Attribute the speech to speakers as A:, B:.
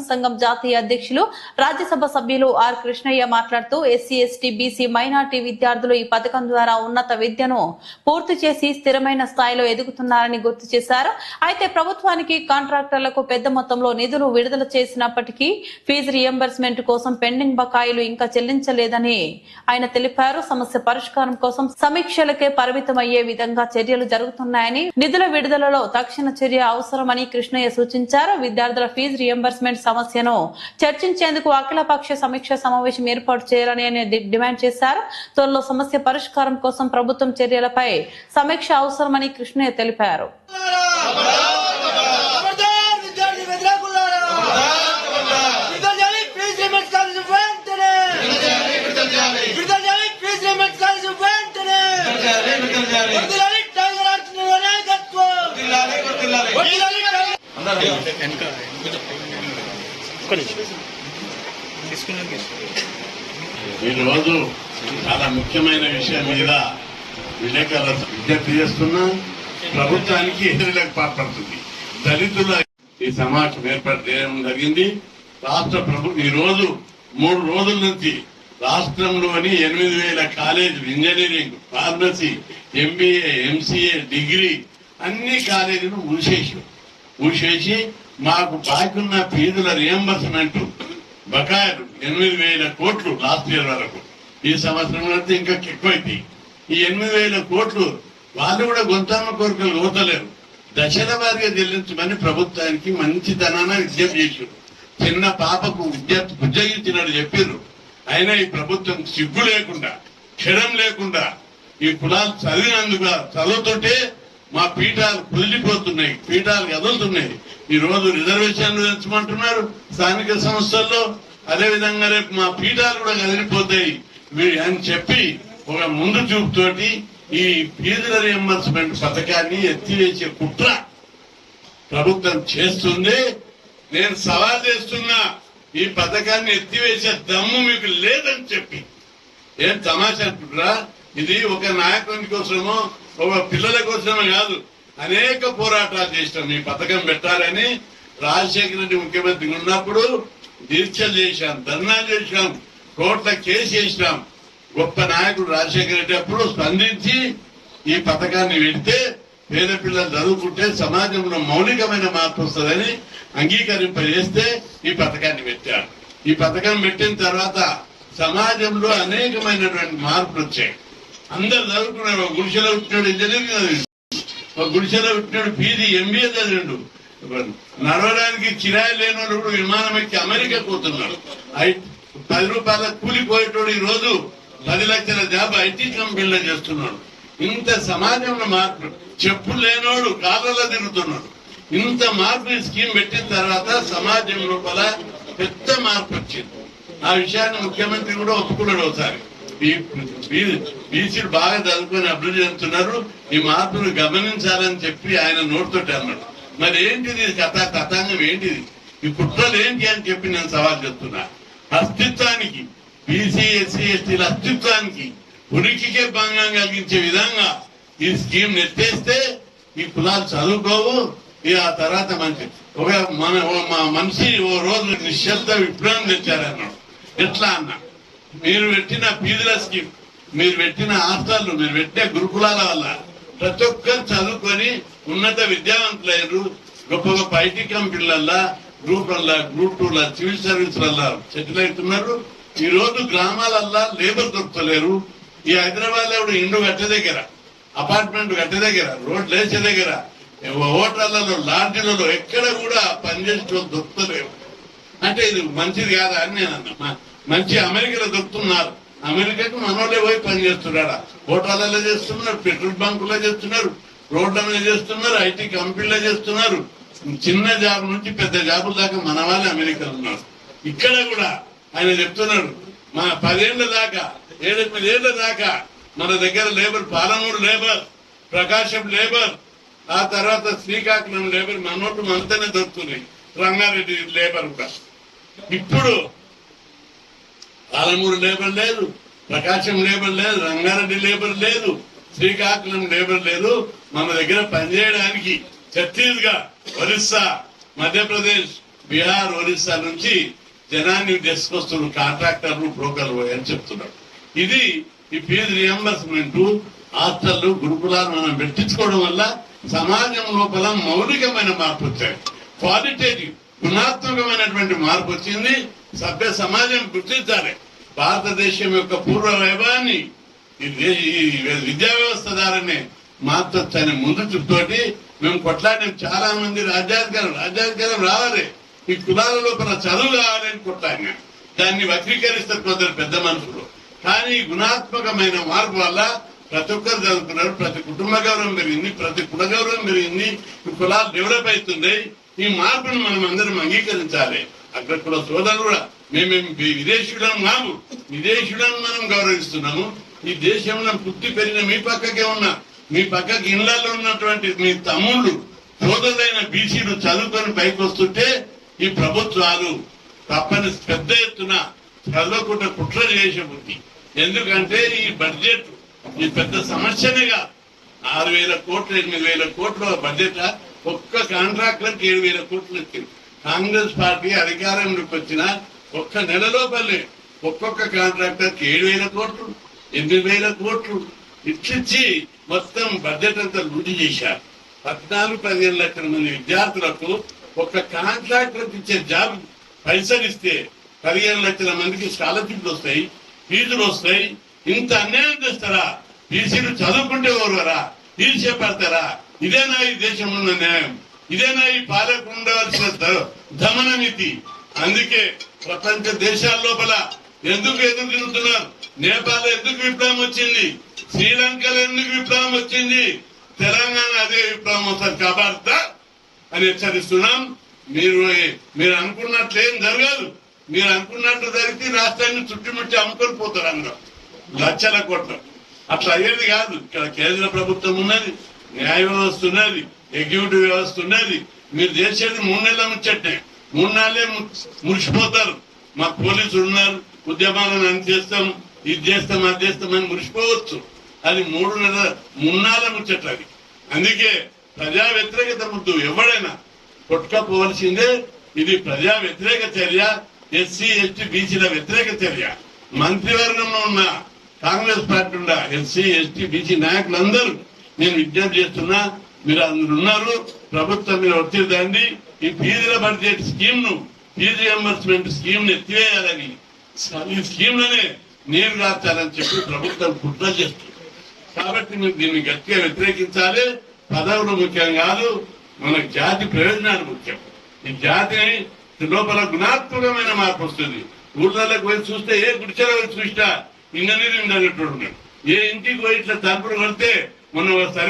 A: సంఘం జాతీయ అధ్యక్షులు రాజ్యసభ సభ్యులు ఆర్ కృష్ణయ్య మాట్లాడుతూ ఎస్సీ ఎస్టీ బీసీ మైనార్టీ విద్యార్థులు ఈ పథకం ద్వారా ఉన్నత విద్యను పూర్తి చేసి స్థిరమైన స్థాయిలో ఎదుగుతున్నారని గుర్తు చేశారు. అయితే ప్రభుత్వానికి కాంట్రాక్టర్లకు పెద్ద మొత్తంలో నిధులు విడుదల చేసినప్పటికీ ఫీజు రియంబర్స్మెంట్ కోసం పెండింగ్ బకాయిలు ఇంకా చెల్లించలేదని ఆయన తెలిపారు. సమస్య పరిష్కారం కోసం సమీక్షలకే పరిమితమయ్యే విధంగా చర్యలు జరుగుతున్నాయని నిధుల విడుదలలో తక్షణ చర్య అవసరమని కృష్ణయ్య సూచించారు. విద్యార్థుల ఫీజు రియంబర్స్మెంట్ సమస్యను చర్చించేందుకు అఖిలపక్ష సమీక్ష సమావేశం ఏర్పాటు చేయాలని ఆయన డిమాండ్ చేశారు. త్వరలో సమస్య పరిష్కారం కోసం ప్రభుత్వం చర్యలపై సమీక్ష అవసరమని కృష్ణయ్య తెలిపారు.
B: ఖబర్దార్ చేయాలి టైగర్
C: ఈరోజు చాలా ముఖ్యమైన విషయం మీద విలేకరుల విజ్ఞప్తి చేస్తున్నా ప్రభుత్వానికి ఎదురులకు పాల్పడుతుంది. దళితుల ఈ సమావేశం ఏర్పాటు చేయడం జరిగింది. రాష్ట్ర ప్రభు ఈ రోజు మూడు రోజుల నుంచి రాష్ట్రంలోని ఎనిమిది వేల కాలేజీలు engineering pharmacy MBA MCA degree అన్ని కాలేజీలు మూసేసి మూసేసి మాకు బాకున్న ఫీజుల రియంబర్స్మెంట్ బకాయిలు ఎనిమిది వేల కోట్లు లాస్ట్ ఇయర్ వరకు. ఈ సంవత్సరం అయితే ఇంకా ఎక్కువైంది ఈ ఎనిమిది వేల కోట్లు వాళ్ళు కూడా గొంతమ్మ కోరికలు కోతలేరు దశల వారిగా చెల్లించమని ప్రభుత్వానికి మంచితనాన విజ్ఞప్తి చేశారు. చిన్న పాపకు విద్య ఉద్యోగించినట్టు చెప్పారు. అయినా ఈ ప్రభుత్వం సిగ్గు లేకుండా క్షణం లేకుండా ఈ కులాలు చదివినందుకు చదువుతుంటే మా పీఠాలు కుదిలిపోతున్నాయి పీఠాలు కదులుతున్నాయి. ఈ రోజు రిజర్వేషన్లు పెంచమంటున్నారు స్థానిక సంస్థల్లో. అదే విధంగా రేపు మా పీఠాలు కూడా కదిలిపోతాయి. అని చెప్పి ఒక ముందు చూపుతోటి ఈ ఫీజుల రియంబర్స్మెంట్ పథకాన్ని ఎత్తివేసే కుట్ర ప్రభుత్వం చేస్తుంది. నేను సవాల్ చేస్తున్నా ఈ పథకాన్ని ఎత్తివేసే దమ్ము మీకు లేదని చెప్పి. ఏం తమాషా అనుకుంటురా ఇది ఒక నాయకుని కోసమో ఒక పిల్లల కోసమే కాదు అనేక పోరాటాలు చేసినాం. ఈ పథకం పెట్టాలని రాజశేఖర రెడ్డి ముఖ్యమంత్రి ఉన్నప్పుడు దీక్షలు చేశాం ధర్నాలు చేశాం కోట్ల కేసు చేసినాం గొప్ప నాయకుడు రాజశేఖర రెడ్డి అప్పుడు స్పందించి ఈ పథకాన్ని పెడితే పేద పిల్లలు చదువుకుంటే సమాజంలో మౌలికమైన మార్పు వస్తుందని అంగీకరింపజేస్తే ఈ పథకాన్ని పెట్టారు. ఈ పథకం పెట్టిన తర్వాత సమాజంలో అనేకమైనటువంటి మార్పులు వచ్చాయి. అందరు చదువుకున్నాడు ఒక గుడిసెలో పుట్టినాడు ఇంజనీరింగ్ చదివిండు మా గుడిసెలో పుట్టినాడు పీజీ ఎంబీఏ చదివిండు. నడవడానికి చిరాయి లేని వాళ్ళు కూడా విమానం ఎక్కి అమెరికా పోతున్నాడు ఐ- పది రూపాయల కూలిపోయేటోడు ఈ రోజు పది లక్షల జాబ్ ఐటీ కంపెనీలో చేస్తున్నాడు. ఇంత సమాజంలో మార్పు. చెప్పు లేనోడు కాళ్ళలో తిరుగుతున్నాడు. ఇంత మార్పు ఈ స్కీమ్ పెట్టిన తర్వాత సమాజం లోపల పెద్ద మార్పు వచ్చింది. ఆ విషయాన్ని ముఖ్యమంత్రి కూడా ఒప్పుకున్నాడు ఒకసారి. బీసీలు బాగా చదువుకొని అభివృద్ధి చెందుతున్నారు. ఈ మార్పును గమనించాలని చెప్పి ఆయన నోటితోటి అన్నాడు. మరి ఏంటిది కథ? కథాంగం ఏంటిది? ఈ కుట్రలు ఏంటి అని చెప్పి నేను సవాల్ చేస్తున్నా. అస్తిత్వానికి బీసీ ఎస్సీ ఎస్టీల అస్తిత్వానికి ఉనికికే భంగం కలిగించే విధంగా ఈ స్కీమ్ నెట్టేస్తే ఈ కులాలు చదువుకోవు. ఇక ఆ తర్వాత మంచి ఒక మన మా మనిషి ఓ రోజు నిశ్శబ్ద విప్లవం తెచ్చారన్నాడు. ఎట్లా అన్నా? మీరు పెట్టిన ఫీజుల స్కీమ్ మీరు పెట్టిన హాస్టల్ మీరు పెట్టే గురుకులాల వల్ల ప్రతి ఒక్కరు చదువుకొని ఉన్నత విద్యావంతులయ్యారు. గొప్ప గొప్ప IT కంపెనీలల్లా group group two civil service settle అవుతున్నారు. ఈ రోజు గ్రామాలల్లా లేబర్ దొరకలేరు ఈ హైదరాబాద్లో ఇండు కట్టే దగ్గర అపార్ట్మెంట్ గట్ట దగ్గర రోడ్ లేచే దగ్గర హోటళ్ళలో లాడ్జీలలో ఎక్కడ కూడా పనిచేసే వాళ్ళు దొరుకుతలేరు. అంటే ఇది మంచిది కాదా అని నేను అన్నా. మంచి అమెరికాలో దొరుకుతున్నారు అమెరికాకు మనోళ్ళే పోయి పనిచేస్తున్నారా హోటళ్ళలో చేస్తున్నారు పెట్రోల్ బంకులో చేస్తున్నారు రోడ్ల మీద చేస్తున్నారు ఐటీ కంపెనీలో చేస్తున్నారు. చిన్న జాబ్ నుంచి పెద్ద జాబుల దాకా మన వాళ్ళే అమెరికాలో ఉన్నారు. ఇక్కడ కూడా ఆయన చెప్తున్నాడు మన పదేళ్ళ దాకా ఏడెనిమిది ఏళ్ళ దాకా మన దగ్గర labour Palamuru labour Prakasam labour ఆ తర్వాత శ్రీకాకుళం లేబర్ మనోళ్ళు మనతోనే దొరుకుతున్నాయి. రంగారెడ్డి లేబర్ కూడా. ఇప్పుడు పాలమూరు లేబర్ లేదు ప్రకాశం లేబర్ లేదు రంగారెడ్డి లేబర్ లేదు శ్రీకాకుళం లేబర్ లేదు. మన దగ్గర పనిచేయడానికి ఛత్తీస్గఢ్ ఒరిస్సా మధ్యప్రదేశ్ బీహార్ ఒరిస్సా నుంచి జనాన్ని తీసుకొస్తున్న కాంట్రాక్టర్లు బ్రోకర్లు అని చెప్తున్నారు. ఇది ఈ ఫీజు రియంబర్స్మెంట్ హాస్టల్ గురుకులాలు మనం పెట్టించుకోవడం వల్ల సమాజం లోపల మౌలికమైన మార్పు వచ్చాయి. క్వాలిటేటివ్ గుణాత్మకమైనటువంటి మార్పు వచ్చింది. సభ్య సమాజం గుర్తించాలి. భారతదేశం యొక్క పూర్వ వైభవాన్ని ఈ విద్యా వ్యవస్థ ద్వారానే మార్చొచ్చని ముందు చూపుతోటి మేము కొట్లాడిన చాలా మంది రాజ్యాధికారం రాజ్యాధికారం రావాలి. ఈ కులాల లోపల చదువు రావాలని కొట్లాడినా. దాన్ని వక్రీకరిస్తారు కొందరు పెద్ద మనుషులు. కానీ గుణాత్మకమైన మార్పు వల్ల ప్రతి ఒక్కరు చదువుకున్నారు ప్రతి కుటుంబ గౌరవం పెరిగింది ప్రతి కుల గౌరవం పెరిగింది ఈ కులాలు డెవలప్ అవుతున్నాయి. ఈ మార్పును మనం అందరం అంగీకరించాలి. అక్కడ కూడా సోదరులు కూడా మేము వి- విదేశీయులను మాము విదేశీయులను మనం గౌరవిస్తున్నాము. ఈ దేశంలో పుట్టి పెరిగిన మీ పక్కకే ఉన్న మీ పక్కకి ఇళ్ళలో ఉన్నటువంటి మీ తమ్ముళ్ళు సోదరులైన బీసీలు చదువుకొని పైకి వస్తుంటే ఈ ప్రభుత్వాలు తప్పని పెద్ద ఎత్తున చదవకుండా కుట్ర చేసే బుద్ధి ఎందుకంటే ఈ బడ్జెట్ ఈ పెద్ద సమస్యనేగా ఆరు వేల కోట్లు ఎనిమిది వేల కోట్ల బడ్జెట్ ఒక్క కాంట్రాక్టర్కి ఏడు వేల కోట్లు ఎక్కింది కాంగ్రెస్ పార్టీ అధికారంలోకి వచ్చిన ఒక్క నెల లోపలే ఒక్కొక్క కాంట్రాక్టర్కి ఏడు వేల కోట్లు ఎనిమిది వేల కోట్లు ఇచ్చిచ్చి మొత్తం బడ్జెట్ అంతా లూటి చేశారు. పద్నాలుగు పదిహేను లక్షల మంది విద్యార్థులకు ఒక కాంట్రాక్టర్ ఇచ్చే జాబ్ పైసలు ఇస్తే పదిహేను లక్షల మందికి స్కాలర్షిప్లు వస్తాయి ఫీజులు వస్తాయి. ఇంత అన్యాయం చేస్తారా? బీసీలు చదువుకుంటే ఓర్వరా? ఫీజు చేపడతారా ఇదేనా ఈ దేశంలో ఉన్న న్యాయం ఇదేనా ఈ పాలకు ఉండవలసిన దమనమితి దమన అందుకే ప్రపంచ దేశాల లోపల ఎందుకు ఎదుర్కొంటున్నారు నేపాల్ ఎందుకు విప్లవం వచ్చింది? శ్రీలంకలో ఎందుకు విప్లవం వచ్చింది? తెలంగాణ అదే విప్లవం వస్తారు కాబట్టి అని హెచ్చరిస్తున్నాం. మీరు మీరు అనుకున్నట్లు ఏం జరగదు. మీరు అనుకున్నట్టు జరిగితే రాష్ట్రాన్ని చుట్టుముట్టి అమ్ముకొని పోతారు అందరూ. లక్షల కోట్లు. అట్లా అయ్యేది కాదు. ఇక్కడ కేంద్ర ప్రభుత్వం ఉన్నది. న్యాయ వ్యవస్థ ఉన్నది ఎగ్జిక్యూటివ్ వ్యవస్థ ఉన్నది. మీరు చేసేది మూడు నెలల ముచ్చట్టే మూడు నెలలే మురిసిపోతారు. మా పోలీసులు ఉన్నారు ఉద్యమాలను అని చేస్తాం ఇది చేస్తాం అది చేస్తాం అని మురిసిపోవచ్చు. అది మూడు నెలల మున్నాళ్ళ ముచ్చట్లు అది. అందుకే ప్రజా వ్యతిరేకత ముద్దు ఎవడైనా కొట్టుకపోవలసిందే ఇది ప్రజా వ్యతిరేక చర్య ఎస్సీ ఎస్టీ బీసీల వ్యతిరేక చర్య. మంత్రివర్గంలో ఉన్న కాంగ్రెస్ పార్టీ ఉన్న ఎస్సీ ఎస్టీ బీసీ నాయకులందరూ నేను విజ్ఞప్తి చేస్తున్నా మీరు అందరు ఉన్నారు ప్రభుత్వం మీద ఒత్తిడి ఈ ఫీజుల బడ్జెట్ స్కీమ్ను ఫీజు రియంబర్స్మెంట్ స్కీమ్ను ఎత్తివేయాలని. ఈ స్కీమ్లోనే నీరు రాచాలని చెప్పి ప్రభుత్వం కుట్ర చేస్తుంది. కాబట్టి మీరు దీన్ని గట్టిగా వ్యతిరేకించాలి. పదవులు ముఖ్యం కాదు మన జాతి ప్రయోజనాలు ముఖ్యం. ఈ జాతిని లోపల గుణాత్మకమైన మార్పు వస్తుంది. ఊర్లలోకి పోయి చూస్తే ఏ గుడిచెల పోయి చూసినా ఇంజనీరింగ్ చదివేటోడు ఉన్నాడు ఏ ఇంటికి పోయి ఇట్లా తలుపులు కొడితే మొన్న ఒక సర్వే